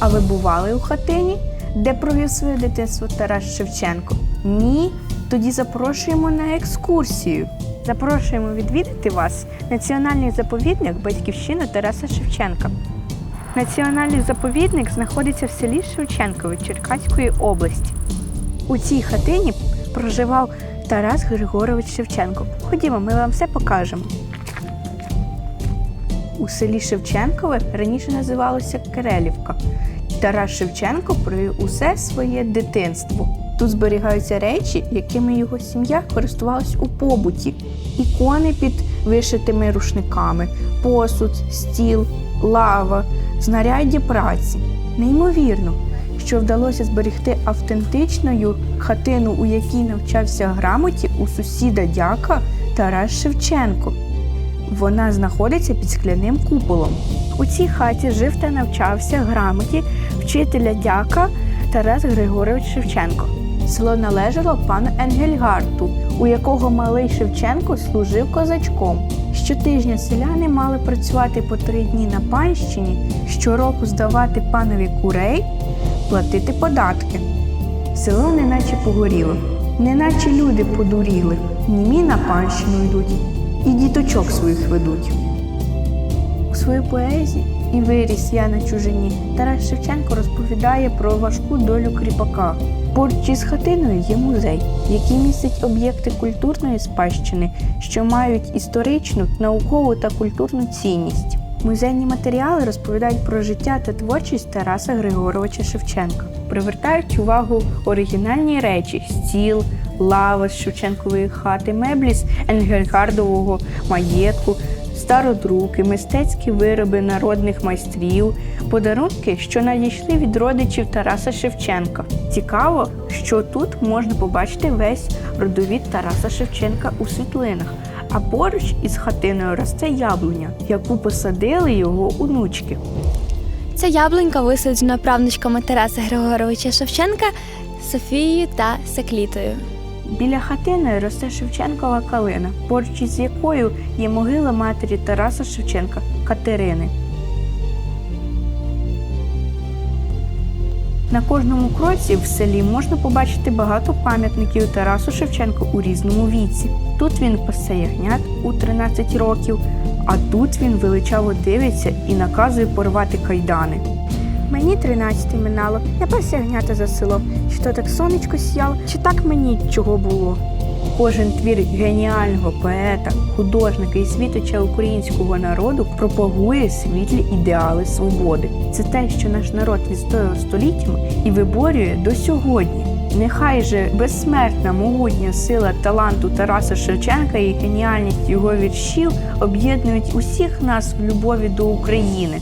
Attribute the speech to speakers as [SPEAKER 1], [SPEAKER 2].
[SPEAKER 1] А ви бували у хатині, де провів своє дитинство Тарас Шевченко? Ні? Тоді запрошуємо на екскурсію. Запрошуємо відвідати вас національний заповідник Батьківщина Тараса Шевченка. Національний заповідник знаходиться в селі Шевченкове Черкаської області. У цій хатині проживав Тарас Григорович Шевченко. Ходімо, ми вам все покажемо. У селі Шевченкове раніше називалося Керелівка. Тарас Шевченко провів усе своє дитинство. Тут зберігаються речі, якими його сім'я користувалась у побуті: ікони під вишитими рушниками, посуд, стіл, лава, знаряддя праці. Неймовірно, що вдалося зберегти автентичною хатину, у якій навчався грамоті у сусіда дяка Тарас Шевченко. Вона знаходиться під скляним куполом. У цій хаті жив та навчався грамоті вчителя дяка Тарас Григорович Шевченко. Село належало пану Енгельгарту, у якого малий Шевченко служив козачком. Щотижня селяни мали працювати по три дні на панщині, щороку здавати панові курей, платити податки. Село неначе погоріло, неначе люди подуріли, німі на панщину йдуть і діточок своїх ведуть. У своїй поезії і виріс я на чужині. Тарас Шевченко розповідає про важку долю кріпака. Поруч із хатиною є музей, який містить об'єкти культурної спадщини, що мають історичну, наукову та культурну цінність. Музейні матеріали розповідають про життя та творчість Тараса Григоровича Шевченка, привертають увагу оригінальні речі: стіл, лава з Шевченкової хати, меблі з Енгельгардового маєтку, стародруки, мистецькі вироби народних майстрів, подарунки, що надійшли від родичів Тараса Шевченка. Цікаво, що тут можна побачити весь родовід Тараса Шевченка у світлинах. А поруч із хатиною росте яблуня, яку посадили його онучки.
[SPEAKER 2] Ця яблунька висаджена правнучками Тараса Григоровича Шевченка Софією та Секлітою.
[SPEAKER 1] Біля хатини росте Шевченкова калина, поруч із якою є могила матері Тараса Шевченка Катерини. На кожному кроці в селі можна побачити багато пам'ятників Тарасу Шевченку у різному віці. Тут він пасе ягнят у 13 років, а тут він величаво дивиться і наказує порвати кайдани. Мені 13 минало, я пас ягнята за село. Чи то так сонечко сіяло, чи так мені чого було. Кожен твір геніального поета, художника і світоча українського народу пропагує світлі ідеали свободи. Це те, що наш народ відстояв століттями і виборює до сьогодні. Нехай же безсмертна могутня сила таланту Тараса Шевченка і геніальність його віршів об'єднують усіх нас в любові до України.